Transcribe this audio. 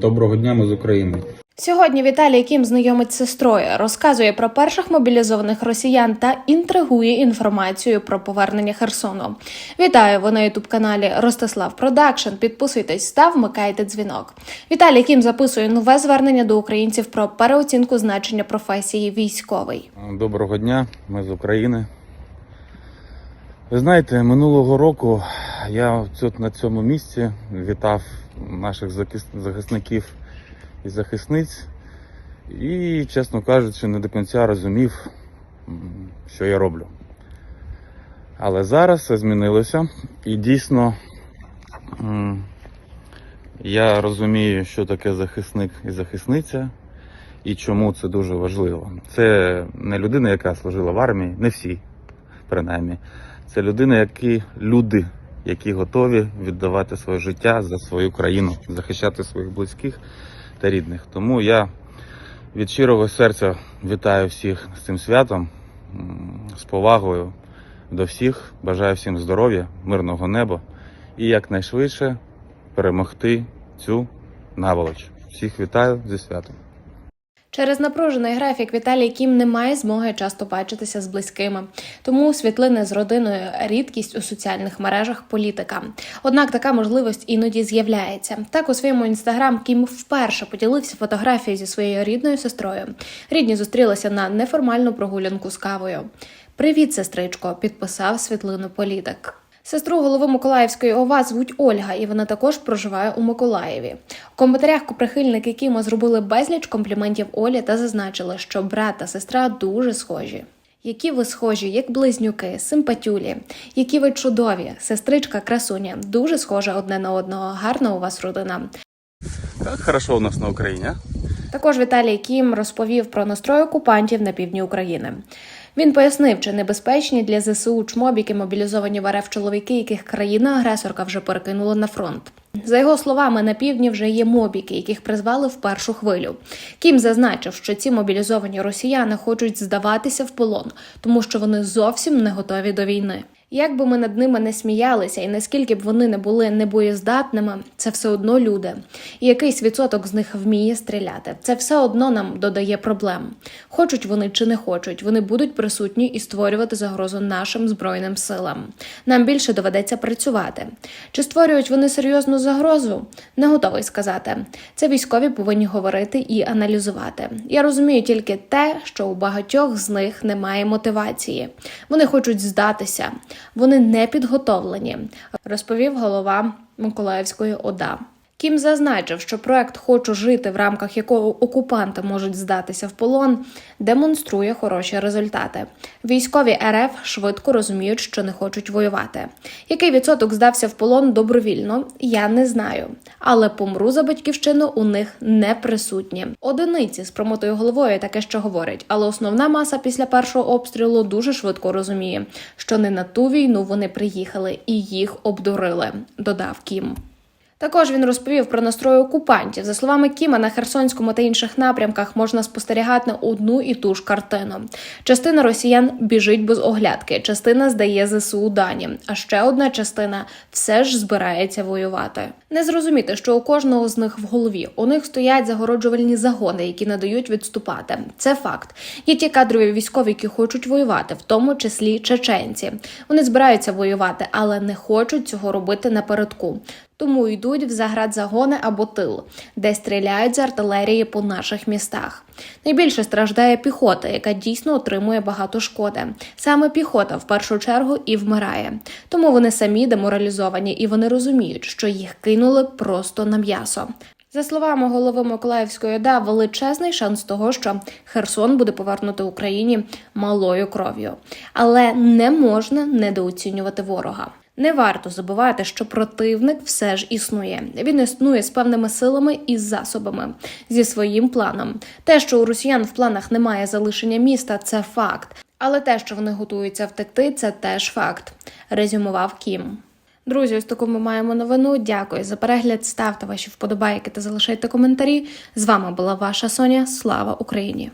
Доброго дня, ми з України. Сьогодні Віталій Кім знайомить з сестрою, розказує про перших мобілізованих росіян та інтригує інформацією про повернення Херсону. Вітаю ви на ютуб каналі Ростислав Продакшн. Підписуйтесь та вмикайте дзвінок. Віталій Кім записує нове звернення до українців про переоцінку значення професії військовий. Доброго дня, ми з України. Ви знаєте, минулого року я тут на цьому місці вітав наших захисників і захисниць і, чесно кажучи, не до кінця розумів, що я роблю. Але зараз все змінилося і дійсно я розумію, що таке захисник і захисниця. І чому це дуже важливо? Це не людина, яка служила в армії, не всі, принаймні. Це людина, які люди, які готові віддавати своє життя за свою країну, захищати своїх близьких та рідних. Тому я від щирого серця вітаю всіх з цим святом, з повагою до всіх. Бажаю всім здоров'я, мирного неба і якнайшвидше перемогти цю наволоч. Всіх вітаю зі святом. Через напружений графік Віталій Кім не має змоги часто бачитися з близькими, тому світлини з родиною рідкість у соціальних мережах політика. Однак така можливість іноді з'являється. Так у своєму інстаграм Кім вперше поділився фотографією зі своєю рідною сестрою. Рідні зустрілися на неформальну прогулянку з кавою. Привіт, сестричко, підписав світлину політик. Сестру голови Миколаївської ОВА звуть Ольга, і вона також проживає у Миколаєві. У коментарях прихильники Кіма зробили безліч компліментів Олі та зазначили, що брат та сестра дуже схожі. Які ви схожі, як близнюки, симпатюлі, які ви чудові, сестричка, красуня, дуже схожа одне на одного. Гарна у вас родина. Як хорошо у нас на Україні. Також Віталій Кім розповів про настрой окупантів на півдні України. Він пояснив, чи небезпечні для ЗСУ чмобіки мобілізовані в РФ чоловіки, яких країна-агресорка вже перекинула на фронт. За його словами, на півдні вже є мобіки, яких призвали в першу хвилю. Кім зазначив, що ці мобілізовані росіяни хочуть здаватися в полон, тому що вони зовсім не готові до війни. Як би ми над ними не сміялися, і наскільки б вони не були небоєздатними, це все одно люди. І якийсь відсоток з них вміє стріляти. Це все одно нам додає проблем. Хочуть вони чи не хочуть, вони будуть присутні і створювати загрозу нашим збройним силам. Нам більше доведеться працювати. Чи створюють вони серйозну загрозу? Не готовий сказати. Це військові повинні говорити і аналізувати. Я розумію тільки те, що у багатьох з них немає мотивації. Вони хочуть здатися, вони не підготовлені, розповів голова Миколаївської ОДА. Кім зазначив, що проект Хочу жити, в рамках якого окупанти можуть здатися в полон, демонструє хороші результати. Військові РФ швидко розуміють, що не хочуть воювати. Який відсоток здався в полон добровільно, я не знаю. Але помру за батьківщину у них не присутні. Одиниці з промотою головою таке що говорять, але основна маса після першого обстрілу дуже швидко розуміє, що не на ту війну вони приїхали і їх обдурили, додав Кім. Також він розповів про настрої окупантів. За словами Кіма, на Херсонському та інших напрямках можна спостерігати одну і ту ж картину. Частина росіян біжить без оглядки, частина здає ЗСУ дані, а ще одна частина все ж збирається воювати. Не зрозуміти, що у кожного з них в голові у них стоять загороджувальні загони, які надають відступати. Це факт. Є ті кадрові військові, які хочуть воювати, в тому числі чеченці. Вони збираються воювати, але не хочуть цього робити напередку. Тому йдуть в заградзагони або тил, де стріляють з артилерії по наших містах. Найбільше страждає піхота, яка дійсно отримує багато шкоди. Саме піхота в першу чергу і вмирає. Тому вони самі деморалізовані і вони розуміють, що їх кинули просто на м'ясо. За словами голови Миколаївської ОДА, величезний шанс того, що Херсон буде повернути Україні малою кров'ю, але не можна недооцінювати ворога. Не варто забувати, що противник все ж існує. Він існує з певними силами і засобами зі своїм планом. Те, що у росіян в планах немає залишення міста, це факт. Але те, що вони готуються втекти, це теж факт. Резюмував Кім. Друзі, ось таку ми маємо новину. Дякую за перегляд. Ставте ваші вподобайки та залишайте коментарі. З вами була ваша Соня. Слава Україні!